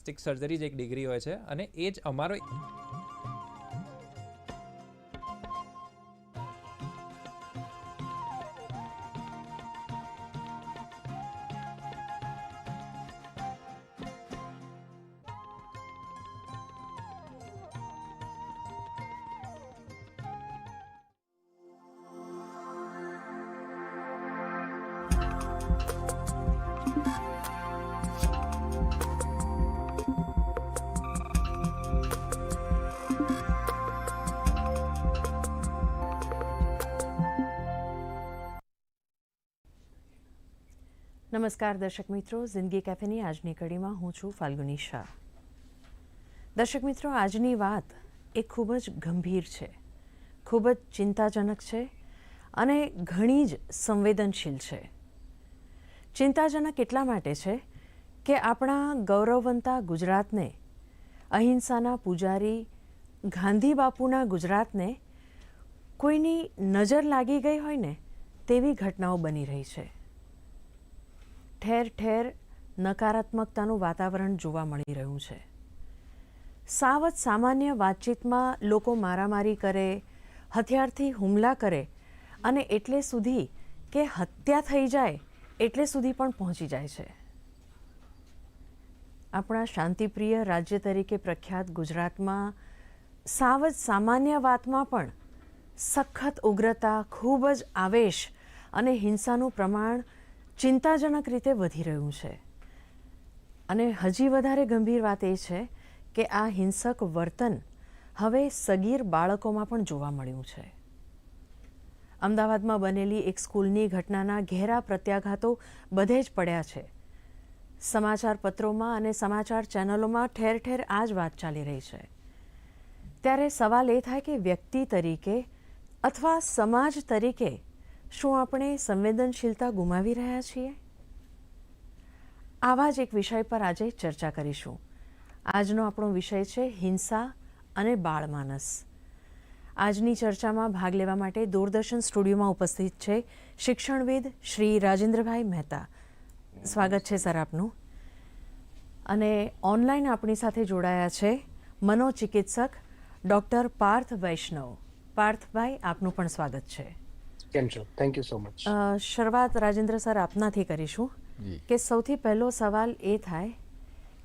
Plastic surgery જ એક degree હોય છે અને એ જ અમારો નમસ્કાર દર્શક મિત્રો જિંદગી કેફેની આજની કડીમાં હું છું ફાલ્ગુની શાહ. દર્શક મિત્રો, આજની વાત એ ખૂબ જ ગંભીર છે, ખૂબ જ ચિંતાજનક છે અને ઘણી જ સંવેદનશીલ છે. ચિંતાજનક એટલા માટે છે કે આપણા ગૌરવવંતા ગુજરાતને, અહિંસાના પૂજારી ગાંધી બાપુના ગુજરાતને કોઈની નજર લાગી ગઈ હોય ને તેવી ઘટનાઓ બની રહી છે. ઠેર ઠેર નકારાત્મકતાનું વાતાવરણ જોવા મળી રહ્યું છે. સાવત સામાન્ય વાતચીતમાં લોકો મારામારી કરે, હથિયારથી હુમલા કરે અને એટલે સુધી કે હત્યા થઈ જાય એટલે સુધી પણ પહોંચી જાય છે. આપણા શાંતિપ્રિય રાજ્ય તરીકે પ્રખ્યાત ગુજરાતમાં સાવજ સામાન્ય વાતમાં પણ સખત ઉગ્રતા, ખૂબ જ આવેશ અને હિંસાનું પ્રમાણ ચિંતાજનક રીતે વધી રહ્યું છે. અને હજી વધારે ગંભીર વાત એ છે કે આ હિંસક વર્તન હવે સગીર બાળકોમાં પણ જોવા મળ્યું છે. અમદાવાદમાં બનેલી એક સ્કૂલની ઘટનાના ઘેરા પ્રત્યાઘાતો બધે જ પડ્યા છે. સમાચાર પત્રોમાં અને સમાચાર ચેનલોમાં ઠેર ઠેર આ જ વાત ચાલી રહી છે. ત્યારે સવાલ એ થાય કે વ્યક્તિ તરીકે અથવા સમાજ તરીકે શું આપણે સંવેદનશીલતા ગુમાવી રહ્યા છીએ? આવા જ એક વિષય પર આજે ચર્ચા કરીશું. આજનો આપણો વિષય છે હિંસા અને બાળમાનસ. આજની ચર્ચામાં ભાગ લેવા માટે દૂરદર્શન સ્ટુડિયોમાં ઉપસ્થિત છે શિક્ષણવિદ શ્રી રાજેન્દ્રભાઈ મહેતા. સ્વાગત છે સર આપનું. અને ઓનલાઈન આપણી સાથે જોડાયા છે મનોચિકિત્સક ડૉક્ટર પાર્થ વૈષ્ણવ. પાર્થભાઈ, આપનું પણ સ્વાગત છે. કેમ છો? થેન્ક યુ સો મચ શરૂઆત રાજેન્દ્ર સર આપનાથી કરીશું કે સૌથી પહેલો સવાલ એ થાય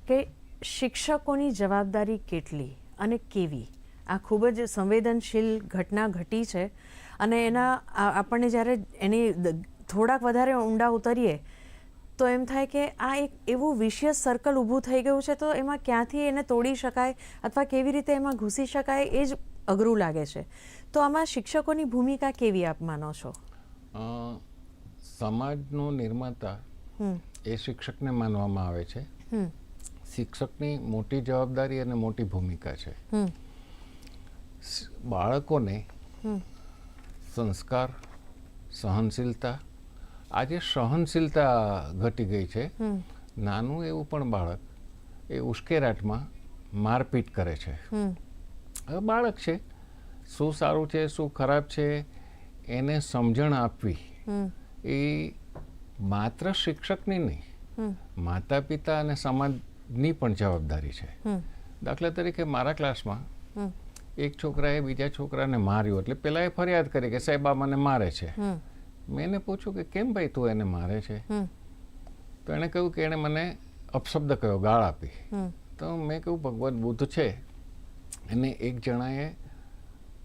કે શિક્ષકોની જવાબદારી કેટલી અને કેવી? આ ખૂબ જ સંવેદનશીલ ઘટના ઘટી છે અને એના આપણને જ્યારે એની થોડાક વધારે ઊંડા ઉતરીએ તો એમ થાય કે આ એક એવું વિશિયસ સર્કલ ઊભું થઈ ગયું છે તો એમાં ક્યાંથી એને તોડી શકાય અથવા કેવી રીતે એમાં ઘૂસી શકાય એ જ અઘરું લાગે છે. તો આમાં શિક્ષકોની ભૂમિકા કેવી આપ માનો છો? સમાજનો નિર્માતા એ શિક્ષકને માનવામાં આવે છે. શિક્ષકની મોટી જવાબદારી અને મોટી ભૂમિકા છે. બાળકોને સંસ્કાર સહનશીલતા આજે સહનશીલતા ઘટી ગઈ છે. નાનું એવું પણ બાળક એ ઉશ્કેરાટમાં મારપીટ કરે છે. બાળક છે. શું સારું છે શું ખરાબ છે એને સમજણ આપવી એ માત્ર શિક્ષકની નહીં માતા પિતા અને સમાજની પણ જવાબદારી છે. દાખલા તરીકે મારા ક્લાસમાં એક છોકરાએ બીજા છોકરાને માર્યો એટલે પેલા એ ફરિયાદ કરી કે સાહેબ આ મને મારે છે. મેં એને પૂછ્યું કે કેમ ભાઈ તું એને મારે છે? તો એણે કહ્યું કે એણે મને અપશબ્દ કહ્યો ગાળ આપી. તો મેં કહ્યું ભગવાન બુદ્ધ છે. એને એક જણાએ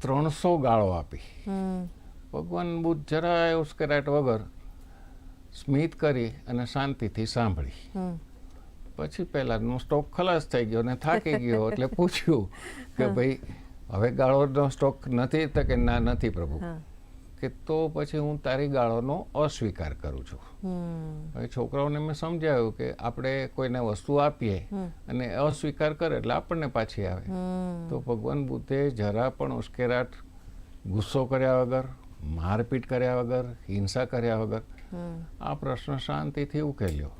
ત્રણસો ગાળો આપી. ભગવાન બુદ્ધ જરાય ઉશ્કેરાટ વગર સ્મિત કરી અને શાંતિથી સાંભળી. પછી પહેલાંનો સ્ટોક ખલાસ થઈ ગયો ને થાકી ગયો એટલે પૂછ્યું કે ભાઈ હવે ગાળોનો સ્ટોક નથી તો કે ના નથી પ્રભુ? કે તો પછી હું તારી ગાળોનો અસ્વીકાર કરું છું. હવે છોકરાઓને મેં સમજાવ્યું કે આપણે કોઈને વસ્તુ આપીએ અને અસ્વીકાર કરે એટલે આપણને પાછી આવે. તો ભગવાન બુદ્ધે જરા પણ ઉશ્કેરાટ ગુસ્સો કર્યા વગર મારપીટ કર્યા વગર હિંસા કર્યા વગર આ પ્રશ્ન શાંતિથી ઉકેલ્યો.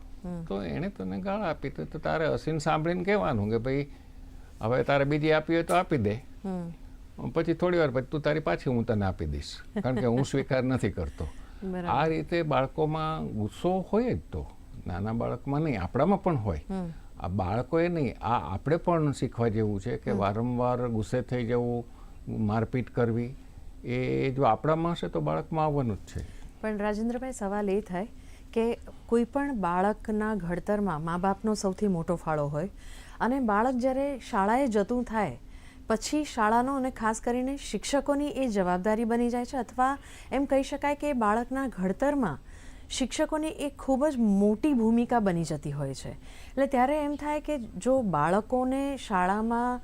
તો એણે તને ગાળ આપી. તો તારે હસીને સાંભળીને કહેવાનું કે ભાઈ હવે તારે બીજી આપી હોય તો આપી દે. પછી થોડી વાર પછી તું તારી પાછી હું તને આપી દઈશ. કારણ કે હું સ્વીકાર નથી કરતો. આ રીતે બાળકોમાં ગુસ્સો હોય જ તો. નાના બાળકમાં નહીં આપણામાં પણ હોય. આ બાળકોએ નહીં આ આપણે પણ શીખવા જેવું છે કે વારંવાર ગુસ્સે થઈ જવું મારપીટ કરવી એ જો આપણામાં હશે તો બાળકમાં આવવાનું જ છે. પણ રાજેન્દ્રભાઈ સવાલ એ થાય કે કોઈ પણ બાળકના ઘડતરમાં મા બાપનો સૌથી મોટો ફાળો હોય અને બાળક જ્યારે શાળાએ જતું થાય પછી શાળાનો અને ખાસ કરીને શિક્ષકોની એ જવાબદારી બની જાય છે અથવા એમ કહી શકાય કે બાળકના ઘડતરમાં શિક્ષકોની એ ખૂબ જ મોટી ભૂમિકા બની જતી હોય છે. એટલે ત્યારે એમ થાય કે જો બાળકોને શાળામાં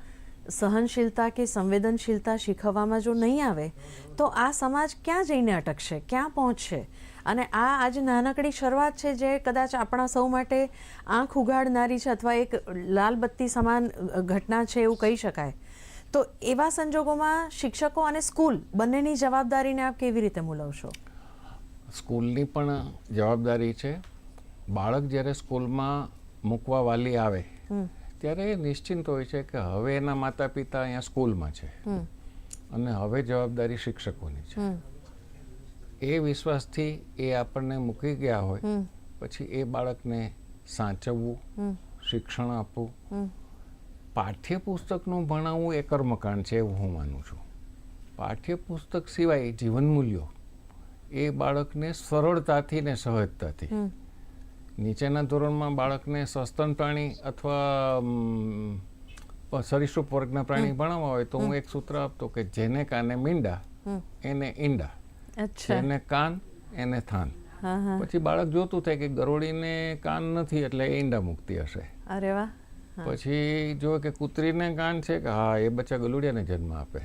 સહનશીલતા કે સંવેદનશીલતા શીખવવામાં જો નહીં આવે, તો આ સમાજ ક્યાં જઈને અટકશે? ક્યાં પહોંચશે? અને આ આજે નાનકડી શરૂઆત છે જે કદાચ આપણા સૌ માટે આંખ ઉગાડનારી છે અથવા એક લાલ બત્તી સમાન ઘટના છે એવું કહી શકાય. તો એવા સંજોગોમાં શિક્ષકો અને સ્કૂલ બંનેની જવાબદારીને આપ કેવી રીતે મૂલવશો? સ્કૂલની પણ જવાબદારી છે. બાળક જ્યારે સ્કૂલમાં મૂકવા વાલી આવે ત્યારે એ નિશ્ચિંત હોય છે કે હવે એના માતા પિતા અહીંયા સ્કૂલમાં છે. અને હવે જવાબદારી શિક્ષકોની છે. એ વિશ્વાસથી એ આપણને મૂકી ગયા હોય પછી એ બાળકને સાચવવું શિક્ષણ આપવું પાઠ્યપુસ્તકનું ભણાવવું એ કર્મકાંડ છે એવું હું માનું છું. પાઠ્યપુસ્તક સિવાય જીવન મૂલ્યો એ બાળકને સરળતાથી ને સહજતાથી. નીચેના ધોરણમાં બાળકને સસ્તન પ્રાણી અથવા સરીસૃપ વર્ગના પ્રાણી ભણાવવા હોય તો હું એક સૂત્ર આપતો કે જેને કાને મીંડા એને ઈંડા જેને કાન એને થાન. પછી બાળક જોતું થાય કે ગરોળીને કાન નથી એટલે ઈંડા મુક્તિ હશે. અરે વાહ. પછી જો કે કૂતરીને કાન છે કે હા એ બચ્ચા ગલુડિયાને જન્મ આપે.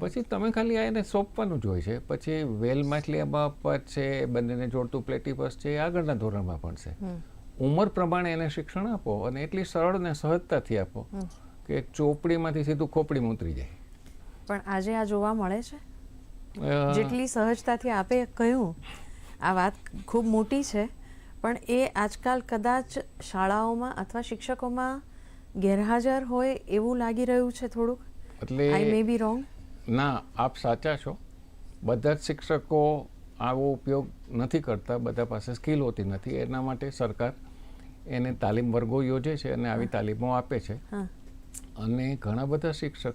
પછી તમે ખાલી આ એને સોંપવાનું જ હોય છે. પછી વેલ માછલી અબાપત છે બંનેને જોડતું પ્લેટીપસ છે એ આગળના ધોરણમાં પણ છે. ઉંમર પ્રમાણે એને શિક્ષણ આપો અને એટલી સરળ ને સહજતાથી આપો કે ચોપડીમાંથી સીધું ખોપડીમાં ઉતરી જાય. પણ આજે આ જોવા મળે છે? જેટલી સહજતાથી આપે કહ્યું આ વાત ખૂબ મોટી છે. પણ એ આજકાલ કદાચ શાળાઓમાં અથવા શિક્ષકોમાં ગેરહાજર હોય એવું લાગી રહ્યું છે થોડુંક? એટલે આઈ મે બી રોંગ ના આપ સાચા છો. બધા જ શિક્ષકો આવો ઉપયોગ નથી કરતા બધા પાસે સ્કિલ હોતી નથી. એના માટે સરકાર એને તાલીમ વર્ગો યોજે છે અને આવી તાલીમો આપે છે. અને ઘણા બધા શિક્ષક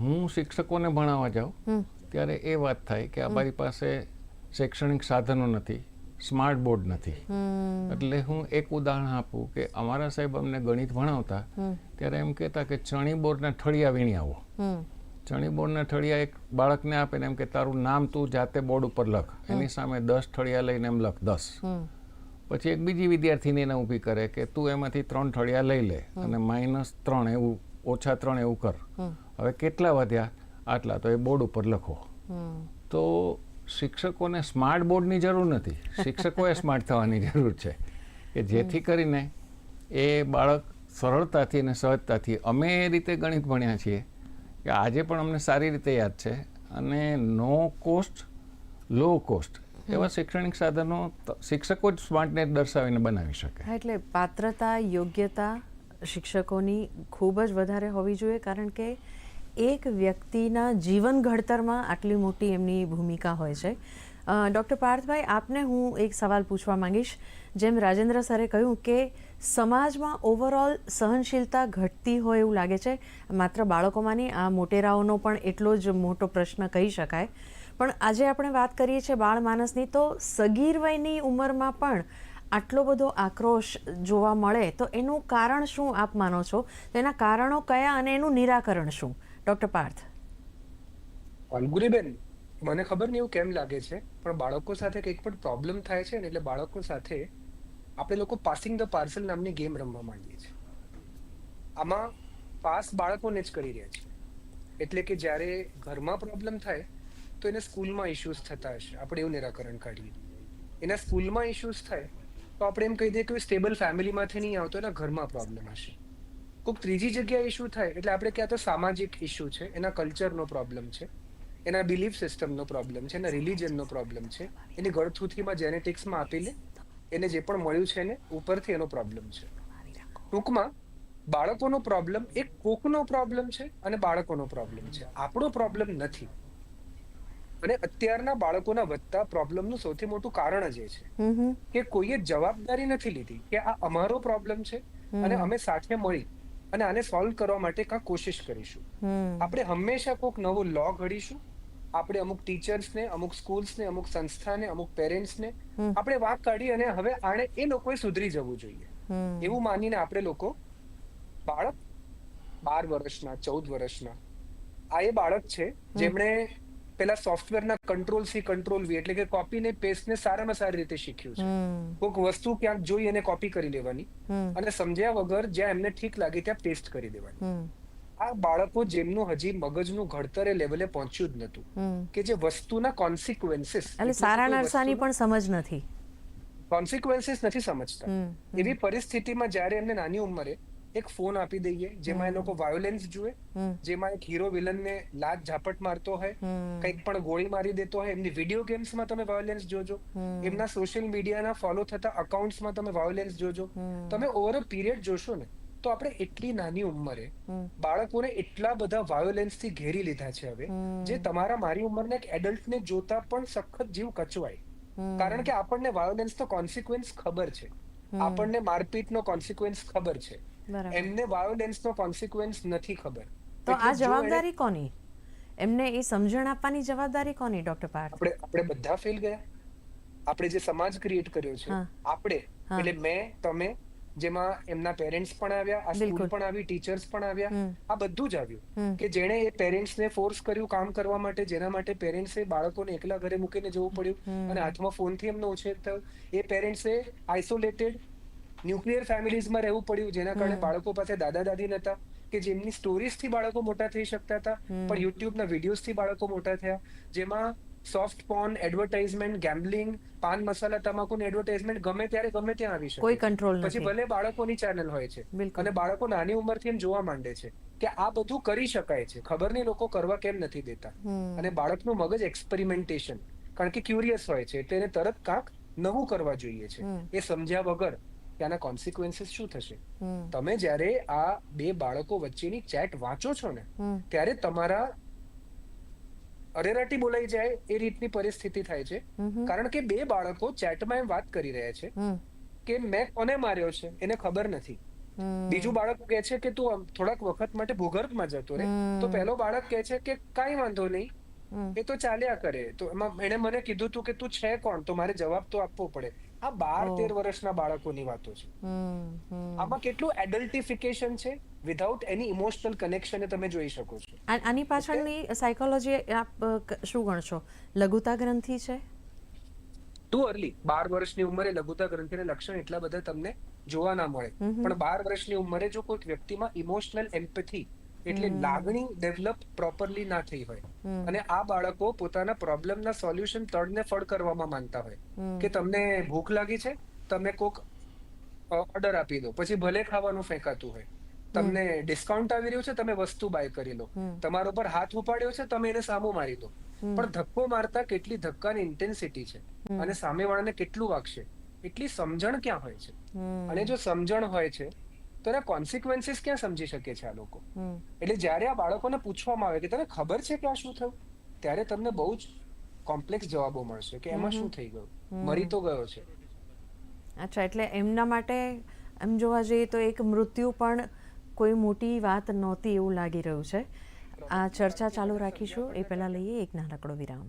હું શિક્ષકોને ભણાવવા જાઉં ત્યારે એ વાત થાય કે અમારી પાસે શૈક્ષણિક સાધનો નથી. સ્માર્ટ બોર્ડ નથી. એટલે હું એક ઉદાહરણ આપું કે અમારા સાહેબ અમને ગણિત ભણાવતા ત્યારે એમ કહેતા કે ચણી બોર્ડના ઠળિયા વીણી આવો. ચણી બોર્ડના ઠળિયા એક બાળકને આપે ને એમ કે તારું નામ તું જાતે બોર્ડ ઉપર લખ. એની સામે દસ ઠળિયા લઈને એમ લખ દસ. પછી એક બીજી વિદ્યાર્થીને એને ઊભી કરે કે તું એમાંથી ત્રણ ઠળિયા લઈ લે અને માઇનસ ત્રણ એવું ઓછા ત્રણ એવું કર. હવે કેટલા વધ્યા? આટલા. તો એ બોર્ડ ઉપર લખો. તો શિક્ષકોને સ્માર્ટ બોર્ડની જરૂર નથી. શિક્ષકોએ સ્માર્ટ થવાની જરૂર છે કે જેથી કરીને એ બાળક સરળતાથી અને સહજતાથી અમે એ રીતે ગણિત ભણ્યા છીએ કે આજે પણ અમને સારી રીતે યાદ છે અને નો કોસ્ટ લો કોસ્ટ એવા શૈક્ષણિક સાધનો શિક્ષકો જ સ્માર્ટને દર્શાવીને બનાવી શકે. એટલે પાત્રતા યોગ્યતા શિક્ષકોની ખૂબ જ વધારે હોવી જોઈએ કારણ કે એક વ્યક્તિના જીવન ઘડતરમાં આટલી મોટી એમની ભૂમિકા હોય છે. ડૉક્ટર પાર્થભાઈ, આપને હું એક સવાલ પૂછવા માંગીશ. જેમ રાજેન્દ્ર સરે કહ્યું કે સમાજમાં ઓવરઓલ સહનશીલતા ઘટતી હોય એવું લાગે છે. માત્ર બાળકોમાંની આ મોટેરાઓનો પણ એટલો જ મોટો પ્રશ્ન કહી શકાય. પણ આજે આપણે વાત કરીએ છીએ બાળ માનસની, તો સગીર વયની ઉંમરમાં પણ આટલો બધો આક્રોશ જોવા મળે, તો એનું કારણ શું આપ માનો છો? તેના કારણો કયા અને એનું નિરાકરણ શું? ડૉક્ટર પાર્થ. ફાલ્ગુનીબેન મને ખબર નહીં એવું કેમ લાગે છે, પણ બાળકો સાથે કંઈક પણ પ્રોબ્લેમ થાય છે ને એટલે બાળકો સાથે આપણે લોકો પાસિંગ ધ પાર્સલ નામની ગેમ રમવા માંડીએ છીએ. આમાં પાસ બાળકોને જ કરી રહ્યા છે એટલે કે જ્યારે ઘરમાં પ્રોબ્લેમ થાય, તો એને સ્કૂલમાં ઇશ્યુઝ થતા હશે. આપણે એવું નિરાકરણ કાઢીએ. એના સ્કૂલમાં ઇશ્યુઝ થાય, તો આપણે એમ કહી દઈએ કે સ્ટેબલ ફેમિલીમાંથી નહીં આવતો, એના ઘરમાં પ્રોબ્લેમ હશે. કોઈક ત્રીજી જગ્યાએ ઇશ્યુ થાય એટલે આપણે ક્યાં તો સામાજિક ઇશ્યુ છે એના કલ્ચરનો પ્રોબ્લેમ છે એના બિલીફ સિસ્ટમનો પ્રોબ્લેમ છે એના રિલિજનનો પ્રોબ્લેમ છે એની ગળથુથીમાં જેનેટિક્સમાં આપેલી એને જે પણ મળ્યું છે એને ઉપરથી એનો પ્રોબ્લેમ છે. ટૂંકમાં બાળકોનો પ્રોબ્લેમ એક કોકનો પ્રોબ્લેમ છે અને બાળકોનો પ્રોબ્લેમ છે. આપણો પ્રોબ્લેમ નથી. અને અત્યારના બાળકોના વધતા પ્રોબ્લેમનું સૌથી મોટું કારણ જ એ છે કે કોઈએ જવાબદારી નથી લીધી કે આ અમારો પ્રોબ્લેમ છે અને અમે સાથે મળી અને આને સોલ્વ કરવા માટે કાં કોશિશ કરીશું. આપણે હંમેશા કોઈક નવો લો ઘડીશું. આપણે અમુક ટીચર્સને અમુક સ્કૂલ્સને અમુક સંસ્થાને અમુક પેરેન્ટ્સને આપણે વાંક કાઢી અને હવે આને એ લોકોએ સુધરી જવું જોઈએ. એવું માનીને આપણે લોકો બાળક બાર વર્ષના ચૌદ વર્ષના આ એ બાળક છે જેમણે પેલા સોફ્ટવેરના કંટ્રોલ સી કંટ્રોલ વી એટલે કે કોપી ને પેસ્ટ ને સારામાં સારી રીતે શીખ્યું છે. કોઈક વસ્તુ ક્યાંક જોઈ અને કોપી કરી લેવાની અને સમજ્યા વગર જ્યાં એમને ઠીક લાગે ત્યાં પેસ્ટ કરી દેવાની. આ બાળકો જેમનું હજી મગજનું ઘડતર લેવલે પહોંચ્યું જ નતું કે જે વસ્તુના કોન્સિક્વન્સીસ એટલે સારા નરસાની પણ સમજ નથી. કોન્સિક્વન્સીસ નથી સમજતા. એવી પરિસ્થિતિમાં જ્યારે એમને નાની ઉંમરે એક ફોન આપી દઈએ જેમાં એ લોકો વાયોલેન્સ જુએ જેમાં એક હીરો વિલન ને લાત ઝાપટ મારતો હોય. કંઈક પણ ગોળી મારી દેતો હોય એમની વીડિયો ગેમ્સમાં તમે વાયોલેન્સ જોજો. એમના સોશિયલ મીડિયાના ફોલો થતા અકાઉન્ટ્સમાં તમે વાયોલેન્સ જોજો. તમે ઓવર અ પીરિયડ જોશો ને તો આપણે એટલી નાની ઉંમરે બાળકોને એટલા બધા વાયોલેન્સથી ઘેરી લીધા છે હવે જે તમારા મારી ઉંમરના એક એડલ્ટને જોતા પણ સખત જીવ કચવાય. કારણ કે આપણને વાયોલેન્સનો કોન્સિક્વન્સ ખબર છે. આપણને મારપીટનો કોન્સિક્વન્સ ખબર છે. એમને વાયોલેન્સનો કોન્સિક્વન્સ નથી ખબર. તો આ જવાબદારી કોની? એમને એ સમજણ આપવાની જવાબદારી કોની ડોક્ટર પાર્થ? આપણે આપણે બધા ફેલ ગયા. આપણે જે સમાજ ક્રિએટ કર્યો છે આપણે. એટલે મેં તમે જેમાં એમના પેરેન્ટ્સ પણ આવ્યા આ. સ્કૂલ પણ આવી ટીચર્સ પણ આવ્યા આ બધું જ આવ્યું. કે જેણે એ પેરેન્ટ્સને ફોર્સ કર્યું કામ કરવા માટે જેના માટે પેરેન્ટ્સે બાળકોને એકલા ઘરે મૂકીને જવું પડ્યું અને હાથમાં ફોનથી એમનો ઉછેર થયો. એ પેરેન્ટ્સે આઇસોલેટેડ ન્યુક્લિયર ફેમિલીઝમાં રહેવું પડ્યું. જેના કારણે બાળકો પાસે દાદા દાદી નતા કે જેમની સ્ટોરીઝથી બાળકો મોટા થઈ શકતા હતા પણ યુટ્યુબના વિડીયોઝથી બાળકો મોટા થયા. જેમાં soft porn advertisement gambling paan masala તમાકુની advertisement ગમે ત્યારે ગમે ત્યાં આવી શકે. કોઈ કંટ્રોલ પછી ભલે બાળકોની ચેનલ હોય છે. અને બાળકો નાની ઉંમરથી એમ જોવા માંડે છે કે આ બધું કરી શકાય છે. ખબર નહીં લોકો કરવા કેમ નથી દેતા. અને બાળકનું મગજ એક્સપેરિમેન્ટેશન કારણ કે ક્યુરિયસ હોય છે એટલે એને તરત કાંક નવું કરવા જોઈએ છે. એ સમજ્યા વગર કે કોન્સિક્વન્સીસ શું થશે? તમે જ્યારે આ બે બાળકો વચ્ચેની ચેટ વાંચો છો ને ત્યારે તમારા અરેરાટી બોલાઈ જાય એ રીતની પરિસ્થિતિ થાય છે. કારણ કે બે બાળકો ચેટમાં એમ વાત કરી રહ્યા છે કે મેં કોને માર્યો છે? એને ખબર નથી. બીજું બાળક કહે છે કે તું થોડાક વખત માટે ભૂગર્ભમાં જતો રહે. તો પહેલો બાળક કહે છે કે કઈ વાંધો નહીં. એ તો ચાલ્યા કરે. તો એમાં એણે મને કીધું તું કે તું છે કોણ? તો મારે જવાબ તો આપવો પડે. આ બાર તેર વર્ષના બાળકોની વાતો છે. આમાં કેટલું એડલ્ટિફિકેશન છે? વિધાઉટ એની ઇમોશનલ કનેક્શન તમે જોઈ શકો છો. આની પાછળની સાયકોલોજી આપ શું ગણશો? લઘુતા ગ્રંથિ છે? ટુ અર્લી બાર વર્ષની ઉંમરે લઘુતા ગ્રંથિના લક્ષણ એટલા બધા તમને જોવા ના મળે. પણ બાર વર્ષની ઉંમરે જો કોઈક વ્યક્તિમાં ઇમોશનલ એમ્પથી એટલે લાગણી ડેવલપ પ્રોપરલી ના થઈ હોય. અને આ બાળકો પોતાના પ્રોબ્લેમના સોલ્યુશન તળને ફળ કરવામાં માનતા હોય. કે તમને ભૂખ લાગી છે તમે કોક ઓર્ડર આપી દો પછી ભલે ખાવાનું ફેંકાતું હોય. તમને ડિસ્કાઉન્ટ આવી રહ્યું છે તમે વસ્તુ બાય કરી લો. તમારા ઉપર હાથ ઉપાડ્યો છે તમે એને સામો મારી દો. પણ ધક્કો મારતા કેટલી ધક્કાની ઇન્ટેન્સિટી છે. અને સામેવાળાને કેટલું વાગશે? એટલી સમજણ ક્યાં હોય છે? અને જો સમજણ હોય છે તો એના કોન્સિક્વન્સીસ ક્યાં સમજી શકે છે આ લોકો? એટલે જ્યારે આ બાળકોને પૂછવામાં આવે કે તને ખબર છે કે આ શું થયું? ત્યારે તમને બહુ જ કોમ્પ્લેક્સ જવાબો મળશે કે એમાં શું થઈ ગયું? મરી તો ગયો છે. અચ્છા એટલે એમના માટે એમ જોવા જઈએ તો એક મૃત્યુ પણ કોઈ મોટી વાત નહોતી એવું લાગી રહ્યું છે. આ ચર્ચા ચાલુ રાખીશું. એ પહેલાં લઈએ એક નાનકડો વિરામ.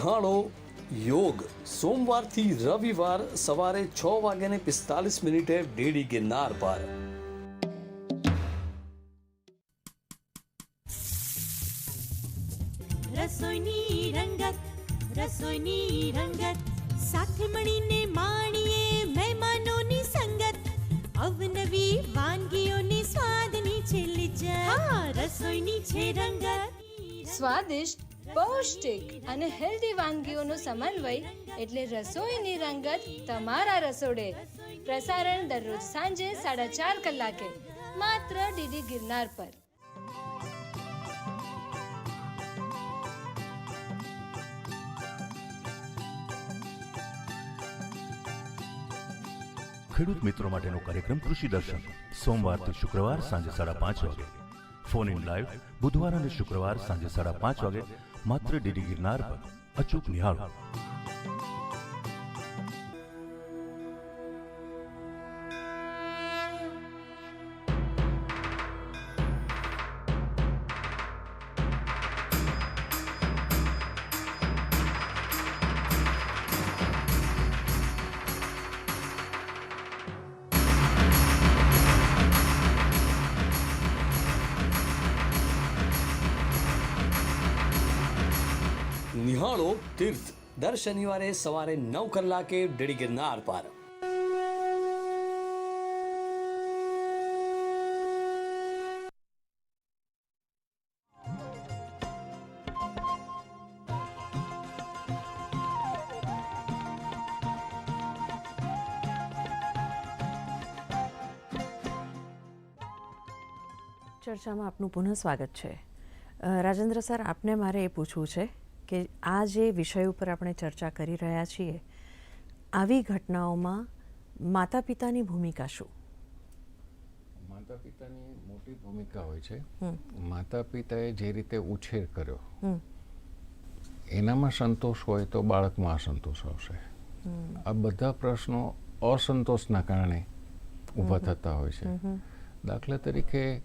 નિહાળો યોગ. સોમવારથી રવિવાર સવારે છ વાગ્યાને પિસ્તાલીસ મિનિટે ડીડી ગિરનાર પર. પૌષ્ટિક અને હેલ્ધી વાનગીઓનો સમન્વય એટલે રસોઈની રંગત તમારા રસોડે. પ્રસારણ દરરોજ સાંજે સાડા ચાર કલાકે. માત્ર ડીડી ગિરનાર પર. ખેડૂત મિત્રો માટેનો કાર્યક્રમ કૃષિ દર્શન. સોમવારથી શુક્રવાર સાંજે સાડા પાંચ વાગે. ફોન ઇન લાઈવ બુધવાર અને શુક્રવાર સાંજે સાડા પાંચ વાગે. માત્ર ડીડી ગિરનાર પર અચૂક નિહાળો. નિહાળો તીર્થ. દર શનિવારે સવારે નવ કલાકે ડેડી ગિરનાર પર. ચર્ચામાં આપનું પુનઃ સ્વાગત છે. રાજેન્દ્ર સર, આપને મારે એ પૂછવું છે કે આ જે વિષય ઉપર આપણે ચર્ચા કરી રહ્યા છીએ આવી ઘટનાઓમાં માતા પિતાની ભૂમિકા શું? માતા પિતાની મોટી ભૂમિકા હોય છે. માતા પિતાએ જે રીતે ઉછેર કર્યો એનામાં સંતોષ હોય તો બાળકમાં અસંતોષ આવશે. આ બધા પ્રશ્નો અસંતોષના કારણે ઊભા થતા હોય છે. દાખલા તરીકે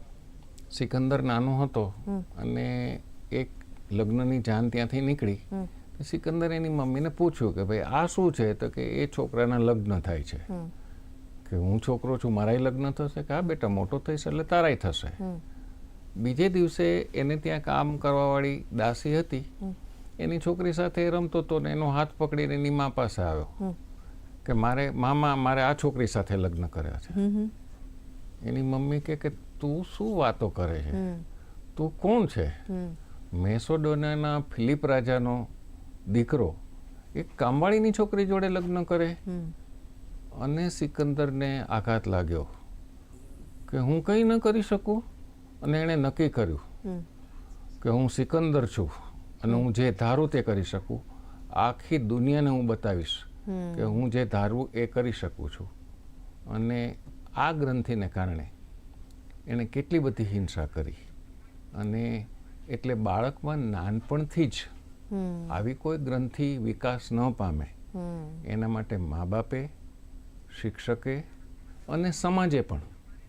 સિકંદર નાનો હતો અને એક લગ્નની જાન ત્યાંથી નીકળી. સિકંદર એની મમ્મીને પૂછ્યું કે ભાઈ આ શું છે? તો કે એ છોકરાના લગ્ન થાય છે. કે હું છોકરો છું મારાય લગ્ન થશે? કે હા બેટા મોટો થઈશ એટલે તારાય થશે. બીજે દિવસે એને ત્યાં કામ કરવાવાળી દાસી હતી. એની છોકરી સાથે રમતો હતો ને એનો હાથ પકડીને એની મા પાસે આવ્યો. કે મારે મામા મારે આ છોકરી સાથે લગ્ન કર્યા છે. એની મમ્મી કે કે તું શું વાતો કરે છે? તું કોણ છે? મેસોડોનાના ફિલિપ રાજાનો દીકરો એક કામવાળીની છોકરી જોડે લગ્ન કરે અને સિકંદરને આઘાત લાગ્યો કે હું કંઈ ન કરી શકું અને એણે નક્કી કર્યું કે હું સિકંદર છું અને હું જે ધારું તે કરી શકું. આખી દુનિયાને હું બતાવીશ કે હું જે ધારું એ કરી શકું છું. અને આ ગ્રંથિને કારણે એણે કેટલી બધી હિંસા કરી અને એટલે બાળકમાં નાનપણથી જ આવી કોઈ ગ્રંથિ વિકાસ ન પામે. એના માટે મા બાપે શિક્ષકે અને સમાજે પણ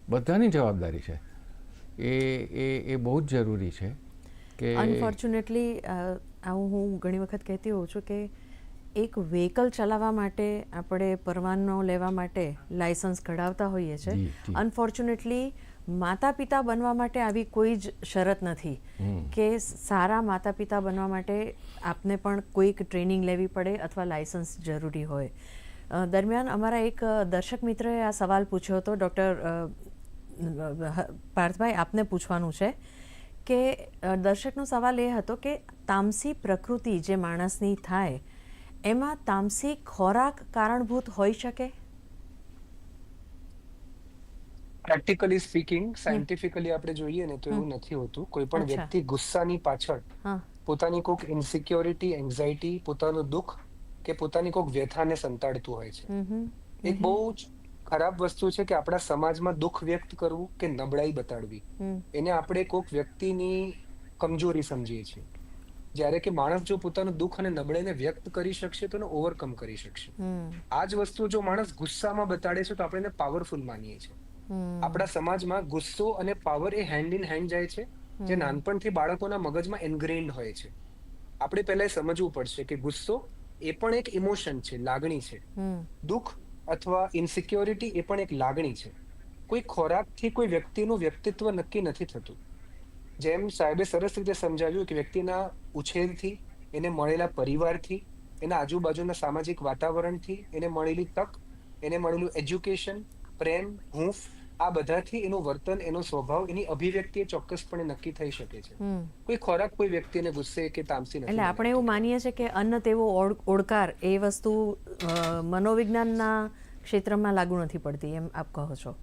બધાની જવાબદારી છે. એ એ એ બહુ જ જરૂરી છે કે અનફોર્ચ્યુનેટલી આવું હું ઘણી વખત કહેતી હોઉં છું કે એક વ્હીકલ ચલાવવા માટે આપણે પરવાનો લેવા માટે લાયસન્સ કઢાવતા હોઈએ છીએ. અનફોર્ચ્યુનેટલી માતા પિતા બનવા માટે આવી કોઈ જ શરત નથી કે સારા માતા પિતા બનવા માટે આપને પણ કોઈક ટ્રેનિંગ લેવી પડે અથવા લાયસન્સ જરૂરી હોય. દરમિયાન અમારા એક દર્શક મિત્રએ આ સવાલ પૂછ્યો હતો ડૉક્ટર પાર્થભાઈ આપને પૂછવાનું છે કે દર્શકનો સવાલ એ હતો કે તામસી પ્રકૃતિ જે માણસની થાય એમાં તામસી ખોરાક કારણભૂત હોઈ શકે? પ્રેક્ટિકલી સ્પીકિંગ સાયન્ટિફિકલી આપણે જોઈએ ને તો એવું નથી હોતું. કોઈ પણ વ્યક્તિ ગુસ્સાની પાછળ પોતાની કોઈક ઇન્સિક્યોરિટી એન્ઝાઇટી પોતાનું દુઃખ કે પોતાની કોઈક વ્યથાને સંતાડતું હોય છે. એક બહુ જ ખરાબ વસ્તુ છે કે આપણા સમાજમાં દુઃખ વ્યક્ત કરવું કે નબળાઈ બતાડવી એને આપણે કોઈક વ્યક્તિની કમજોરી સમજીએ છીએ. જ્યારે કે માણસ જો પોતાનું દુઃખ અને નબળાઈને વ્યક્ત કરી શકશે તો એને ઓવરકમ કરી શકશે. આ જ વસ્તુ જો માણસ ગુસ્સામાં બતાડે છે તો આપણે એને પાવરફુલ માનીએ છીએ. આપણા સમાજમાં ગુસ્સો અને પાવર એ હેન્ડ ઇન હેન્ડ જાય છે. જે નાનપણથી બાળકોના મગજમાં એનગ્રેન્ડ હોય છે. આપણે પહેલા સમજવું પડશે કે ગુસ્સો એ પણ એક ઇમોશન છે લાગણી છે. દુઃખ અથવા ઇન્સિક્યોરિટી એ પણ એક લાગણી છે. કોઈ ખોરાકથી કોઈ વ્યક્તિનું વ્યક્તિત્વ નક્કી નથી થતું. જેમ સાહેબે સરસ રીતે સમજાવ્યું કે વ્યક્તિના ઉછેરથી એને મળેલા પરિવારથી એના આજુબાજુના સામાજિક વાતાવરણથી એને મળેલી તક એને મળેલું એજ્યુકેશન પ્રેમ હૂંફ આ બધાથી એનું વર્તન એનો સ્વભાવ એની અભિવ્યક્તિ ચોક્કસપણે નક્કી થઈ શકે છે. કોઈ ખોરાક કોઈ વ્યક્તિને ગુસ્સે કે તામસી નથી એટલે આપણે એવું માનીએ છીએ કે અન્ન તેવો ઓળકાર એ વસ્તુ મનોવિજ્ઞાનના ક્ષેત્રમાં લાગુ નથી પડતી એમ આપ કહો છો?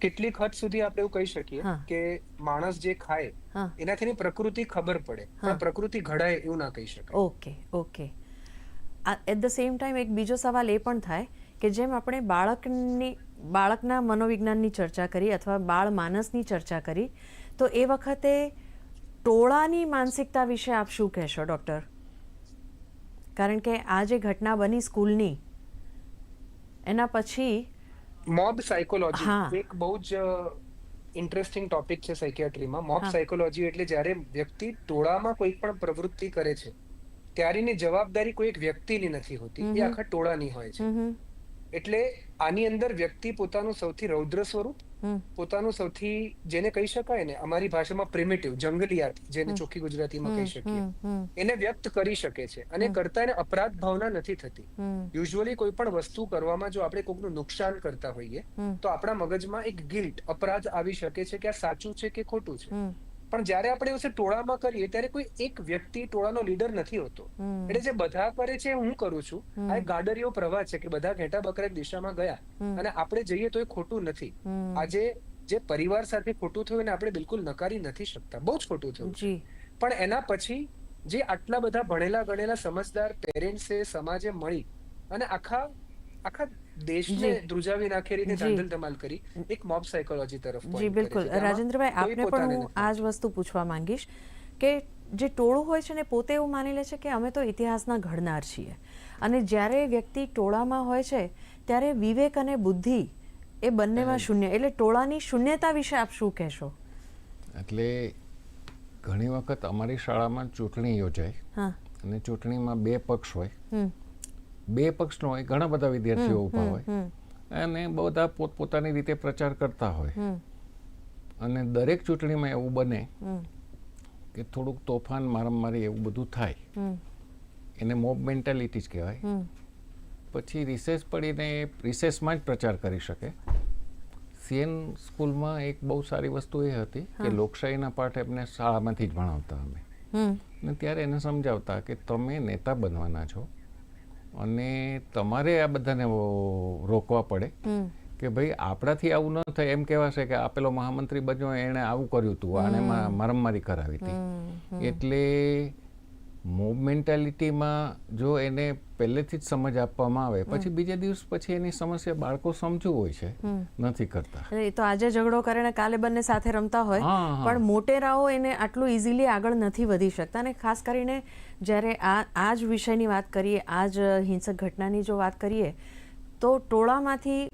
કેટલીક હદ સુધી આપણે એવું કહી શકીએ કે માણસ જે ખાય એનાથી એની પ્રકૃતિ ખબર પડે. પણ પ્રકૃતિ ઘડાય એવું ના કહી શકાય. Okay okay. At the same time એક બીજો સવાલ એ પણ થાય કે જેમ આપણે બાળકની બાળકના મનોવિજ્ઞાનની ચર્ચા કરી અથવા બાળ માનસની ચર્ચા કરી તો એ વખતે ટોળાની માનસિકતા વિશે આપ શું કહેશો ડૉક્ટર? કારણ કે આ જે ઘટના બની સ્કૂલની એના પછી મોબ સાયકોલોજી એક બહુ જ ઇન્ટરેસ્ટિંગ ટોપિક છે સાયકિયાટ્રીમાં મોબ સાયકોલોજી એટલે જ્યારે વ્યક્તિ ટોળામાં કોઈ પણ પ્રવૃત્તિ કરે છે ત્યારેની જવાબદારી કોઈ એક વ્યક્તિની નથી હોતી. એ આખા ટોળાની હોય છે. એટલે આની અંદર વ્યક્તિ પોતાનું સૌથી રૌદ્ર સ્વરૂપ પોતાનું સૌથી જેને કહી શકાય ને અમારી ભાષામાં પ્રિમિટિવ જંગલિયાત જેને ચોખ્ખી ગુજરાતીમાં કહી શકીએ. એને વ્યક્ત કરી શકે છે અને કરતા એને અપરાધ ભાવના નથી થતી. યુઝ્યુઅલી કોઈ પણ વસ્તુ કરવામાં જો આપણે કોઈકનું નુકસાન કરતા હોઈએ તો આપણા મગજમાં એક ગિલ્ટ અપરાધ આવી શકે છે કે આ સાચું છે કે ખોટું છે. પણ જ્યારે આપણે એવું ટોળામાં કરીએ ત્યારે કોઈ એક વ્યક્તિ ટોળાનો લીડર નથી હોતો. એટલે જે બધા કરે છે હું કરું છું. આ ગાડરીઓ પ્રવાહ છે કે બધા ઘેટા બકરા દિશામાં ગયા અને આપણે જઈએ તો એ ખોટું નથી. આજે જે પરિવાર સાથે ખોટું થયું એને આપણે બિલકુલ નકારી નથી શકતા. બહુ જ ખોટું થયું પણ એના પછી જે આટલા બધા ભણેલા ગણેલા સમજદાર પેરેન્ટ્સે સમાજે મળી અને આખા આખા દેશને ધ્રુજાવી નાખે રીતે. ધાંધલ ધમાલ કરી. એક મોબ સાયકોલોજી તરફ જી બિલકુલ. રાજેન્દ્રભાઈ આપને પણ હું આ જ વસ્તુ પૂછવા માંગીશ કે જે ટોળું હોય છે ને પોતે એવું માની લે છે કે અમે તો ઇતિહાસના ઘડનાર છીએ. અને જ્યારે વ્યક્તિ ટોળામાં હોય છે ત્યારે વિવેક અને બુદ્ધિ એ બંનેમાં શૂન્ય. એટલે ટોળાની શૂન્યતા વિશે આપ શું કહેશો? એટલે ઘણી વખત અમારી શાળામાં ચૂંટણી યોજાય. હા. અને ચૂંટણીમાં બે પક્ષ હોય. બે પક્ષનો હોય ઘણા બધા વિદ્યાર્થીઓ ઊભા હોય. અને બધા પોતપોતાની રીતે પ્રચાર કરતા હોય. અને દરેક ચૂંટણીમાં એવું બને કે થોડુંક તોફાન મારામારી એવું બધું થાય. એને મોબ મેન્ટાલિટી જ કહેવાય. પછી રિસેસ પડીને રિસેસમાં જ પ્રચાર કરી શકે. સીએન સ્કૂલમાં એક બહુ સારી વસ્તુ એ હતી કે લોકશાહીના પાઠ એમને શાળામાંથી જ ભણાવતા અમે. ને અને ત્યારે એને સમજાવતા કે તમે નેતા બનવાના છો. અને તમારે આ બધાને રોકવા પડે કે ભાઈ આપણાથી આવું ન થાય. એમ કહેવાશે કે આ પેલો મહામંત્રી બન્યો એણે આવું કર્યું હતું આને મા- કરાવી હતી. એટલે મોબ મેન્ટાલિટીમાં જો એને પહેલેથી જ સમજ આપવામાં આવે પછી બીજા દિવસ પછી એની સમસ્યા બાળકો સમજવું હોય છે. નથી કરતા. એ તો આજે ઝઘડો કરે ને કાલે બંને સાથે રમતા હોય. પણ મોટેરાઓ એને આટલું ઇઝીલી આગળ નથી વધી શકતા. અને ખાસ કરીને જ્યારે આ આ જ વિષયની વાત કરીએ, આ જ હિંસક ઘટનાની જો વાત કરીએ, તો ટોળામાંથી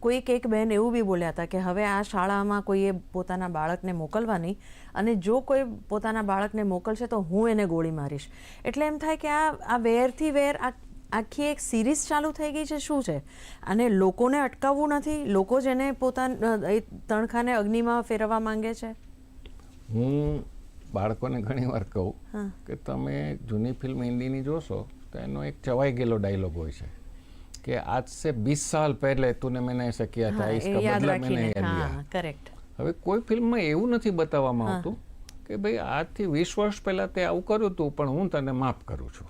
કોઈક એક બહેન એવું બી બોલ્યા હતા કે હવે આ શાળામાં કોઈએ પોતાના બાળકને મોકલવા નહીં અને જો કોઈ પોતાના બાળકને મોકલશે તો હું એને ગોળી મારીશ. એટલે એમ થાય કે આ આ વેરથી વેર આ આખી એક સિરીઝ ચાલુ થઈ ગઈ છે, શું છે? અને લોકોને અટકાવવું નથી? લોકો જ એને પોતાના તણખાને અગ્નિમાં ફેરવવા માંગે છે? હું બાળકોને ઘણી વાર કહું કે તમે જૂની ફિલ્મ હિન્દીની જોશો તો એનો એક ચવાઈ ગયેલો ડાયલોગ હોય છે કે આજ સે બીસ સાલ પહેલે તુને મેં શક્યા હતા બદલા મેં યાદ કરેક્ટ હવે કોઈ ફિલ્મમાં એવું નથી બતાવવામાં આવતું કે ભાઈ આજથી વીસ વર્ષ પહેલા તે આવું કર્યું હતું પણ હું તને માફ કરું છું.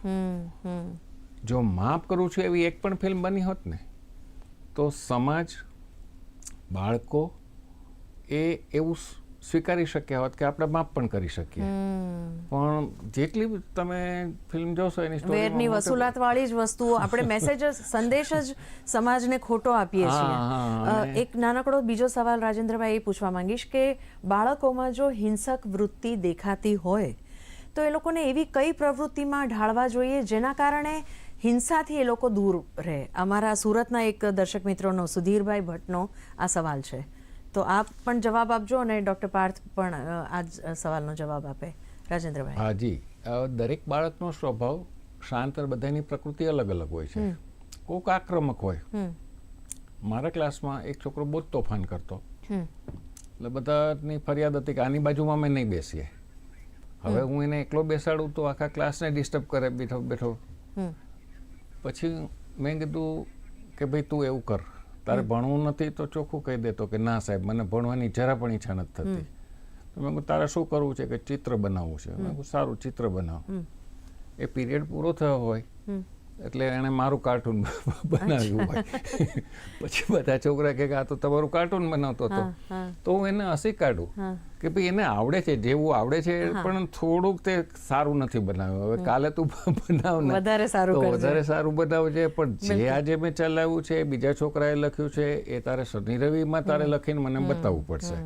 જો માફ કરું છું એવી એક પણ ફિલ્મ બની હોત ને તો સમાજ બાળકો એ એવું સ્વીકારી શક્યા હોત કે આપણે માફ પણ કરી શકીએ. પણ જેટલી તમે ફિલ્મ જોશો એની વેરની વસૂલાત વાળી જ વસ્તુઓ આપણે મેસેજ સંદેશ જ સમાજને ખોટો આપીએ છીએ. એક નાનકડો બીજો સવાલ રાજેન્દ્રભાઈ એ પૂછવા માંગીશ કે બાળકોમાં જો હિંસક વૃત્તિ દેખાતી હોય તો એ લોકોને એવી કઈ પ્રવૃત્તિમાં ઢાળવા જોઈએ જેના કારણે હિંસાથી એ લોકો દૂર રહે? અમારા સુરતના એક દર્શક મિત્રોનો સુધીરભાઈ ભટ્ટનો આ સવાલ છે. તો આપ પણ જવાબ આપજો અને ડૉક્ટર પાર્થ પણ આ જ સવાલનો જવાબ આપે. રાજેન્દ્રભાઈ. હાજી દરેક બાળકનો સ્વભાવ શાંત બધાની પ્રકૃતિ અલગ અલગ હોય છે. કોક આક્રમક હોય. મારા ક્લાસમાં એક છોકરો બહુ જ તોફાન કરતો. એટલે બધાની ફરિયાદ હતી કે આની બાજુમાં અમે નહીં બેસીએ. હવે હું એને એકલો બેસાડું તો આખા ક્લાસને ડિસ્ટર્બ કરે બેઠો બેઠો. પછી મેં કીધું કે ભાઈ તું એવું કર. તારે ભણવું નથી તો ચોખ્ખું કહી દેતો કે ના સાહેબ મને ભણવાની જરા પણ ઈચ્છા નથી થતી. તો મેં કહું તારે શું કરવું છે કે ચિત્ર બનાવવું છે? મેં કહું સારું ચિત્ર બનાવ. એ પીરિયડ પૂરો થયો હોય. એટલે એણે મારું કાર્ટૂન બનાવ્યું હોય. પછી બધા છોકરા કે આ તો તમારું કાર્ટૂન બનાવતો હતો. તો હું એને હસી કાઢું કે ભાઈ એને આવડે છે જેવું આવડે છે પણ થોડુંક તે સારું નથી બનાવ્યું. હવે કાલે તું બનાવ ને. વધારે સારું વધારે સારું બનાવજે પણ જે આજે મેં ચલાવ્યું છે બીજા છોકરાએ લખ્યું છે એ તારે શનિ રવિમાં તારે લખીને મને બતાવવું પડશે.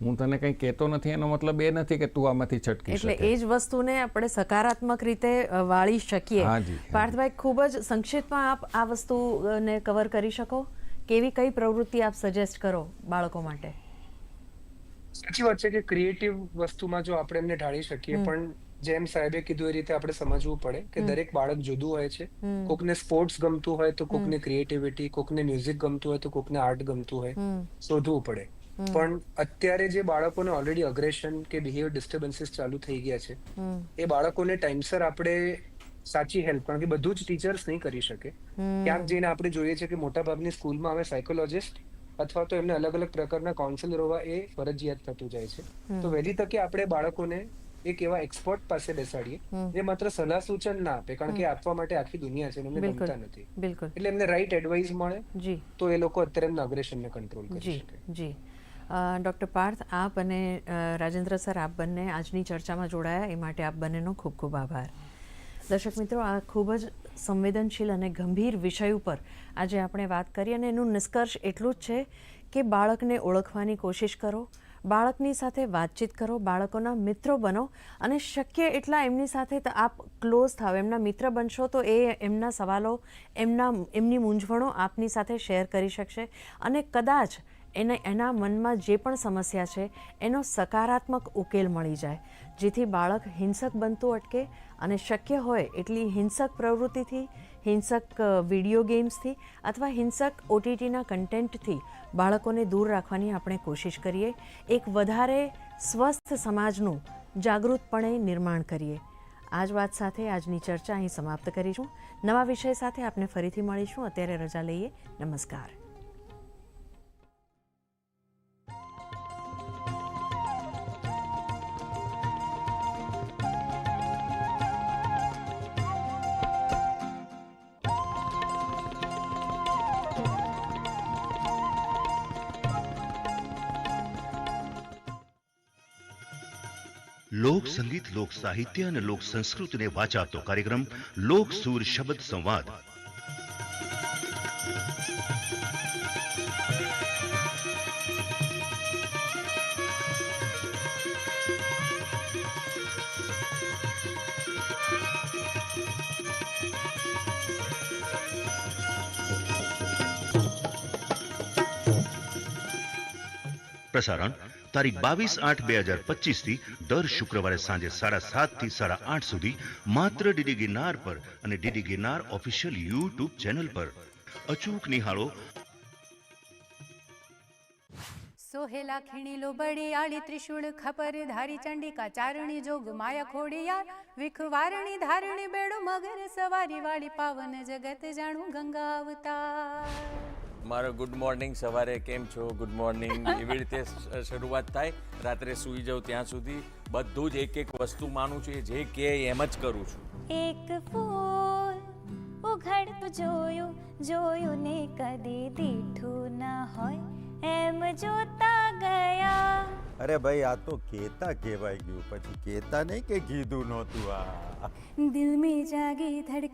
હું તને કંઈ કહેતો નથી એનો મતલબ એ નથી કે તું આમાંથી છટકી એટલે એ જ વસ્તુને આપણે સકારાત્મક રીતે વાળી શકીએ. પાર્થભાઈ ખૂબ જ સંક્ષિપ્તમાં આપ આ વસ્તુને કવર કરી શકો. કેવી કઈ પ્રવૃત્તિ આપ સજેસ્ટ કરો બાળકો માટે? સાચી વાત છે કે ક્રિએટિવ વસ્તુમાં જો આપણે એમને ઢાળી શકીએ પણ જેમ સાહેબે કીધું એ રીતે આપણે સમજવું પડે કે દરેક બાળક જુદું હોય છે. કોકને સ્પોર્ટ્સ ગમતું હોય તો કોકને ક્રિએટિવિટી કોકને મ્યુઝિક ગમતું હોય તો કોકને આર્ટ ગમતું હોય. શોધવું પડે. પણ અત્યારે જે બાળકોને ઓલરેડી અગ્રેશન કે બિહેવિયર ડિસ્ટર્બન્સીસ ચાલુ થઈ ગયા છે એ બાળકોને ટાઈમસર આપણે સાચી હેલ્પ કારણ કે બધું જ ટીચર્સ નહીં કરી શકે. ક્યાંક જઈને આપણે જોઈએ છે કે મોટાભાગની સ્કૂલમાં હવે સાયકોલોજિસ્ટ અથવા તો એમને અલગ અલગ પ્રકારના કાઉન્સિલર હોવા એ ફરજિયાત થતું જાય છે. તો વહેલી તકે આપણે બાળકોને એક એવા એક્સપર્ટ પાસે બેસાડીએ જે માત્ર સલાહ સૂચન ના આપે કારણ કે આપવા માટે આખી દુનિયા છે એમને ગમતા નથી. એટલે એમને રાઈટ એડવાઇસ મળે તો એ લોકો અત્યારે એમના અગ્રેશનને કંટ્રોલ કરી શકે. જી. ડૉક્ટર પાર્થ, આપ અને રાજેન્દ્ર સર, આપ બંને આજની ચર્ચામાં જોડાયા. એ માટે આપ બંનેનો ખૂબ ખૂબ આભાર. દર્શક મિત્રો, આ ખૂબ જ સંવેદનશીલ અને ગંભીર વિષય ઉપર આજે આપણે વાત કરી અને એનું નિષ્કર્ષ એટલું જ છે કે બાળકને ઓળખવાની કોશિશ કરો, બાળકની સાથે વાતચીત કરો, બાળકોના મિત્રો બનો અને શક્ય એટલા એમની સાથે આપ ક્લોઝ થાવ એમના મિત્ર બનશો તો એ એમના સવાલો, એમના, એમની મૂંઝવણો આપની સાથે શેર કરી શકશે અને કદાચ એને એના મનમાં જે પણ સમસ્યા છે, એનો સકારાત્મક ઉકેલ મળી જાય. જેથી બાળક હિંસક બનતું અટકે અને શક્ય હોય એટલી હિંસક પ્રવૃત્તિથી, હિંસક વીડિયો ગેમ્સથી અથવા હિંસક ઓટીટીના કન્ટેન્ટથી બાળકોને દૂર રાખવાની આપણે કોશિશ કરીએ. એક વધારે સ્વસ્થ સમાજનું જાગૃતપણે નિર્માણ કરીએ. આ જ વાત સાથે આજની ચર્ચા અહીં સમાપ્ત કરીશું. નવા વિષય સાથે આપણે ફરીથી મળીશું. અત્યારે રજા લઈએ. નમસ્કાર. લોક સંગીત લોક સાહિત્ય અને લોક સંસ્કૃતિને વાચા આપતો કાર્યક્રમ લોક સુર શબ્દ સંવાદ પ્રસારણ તારીખ બાવીસ આઠ બે હજાર પચીસથી દર શુક્રવારે સાંજે સાડા સાતથી સાડા આઠ સુધી માત્ર ડીડી ગિરનાર પર અને DD Girnar official YouTube channel પર. અચૂક નિહાળો. સોહેલા ખીણીલો આળી ત્રિશુળ ખપર, ધારી ચંડિકા ચારણી, જોગ માયા ખોડિયાર, વિખવારણી, ધારણી, બેડો, મગર, સવારી, વાળી, પાવન, જગત જાણું ગંગા અવતાર. મારો ગુડ મોર્નિંગ સવારે કેમ છો? ગુડ મોર્નિંગ એવી રીતે શરૂઆત થાય. રાત્રે સુઈ જાઉં ત્યાં સુધી. બધું જ એક એક વસ્તુ માનું છું જે કે એમ જ કરું છું. એક ફૂલ ઉઘડતું જોયું જોયું ને કદી દીઠું ના હોય. એમ જોતા ગયા. અરે ભાઈ આ તો કેતા કહેવાય ગયું. પછી કેતા નહીં કે કીધું નહોતું આ. દિલ મેં જાગી ધડક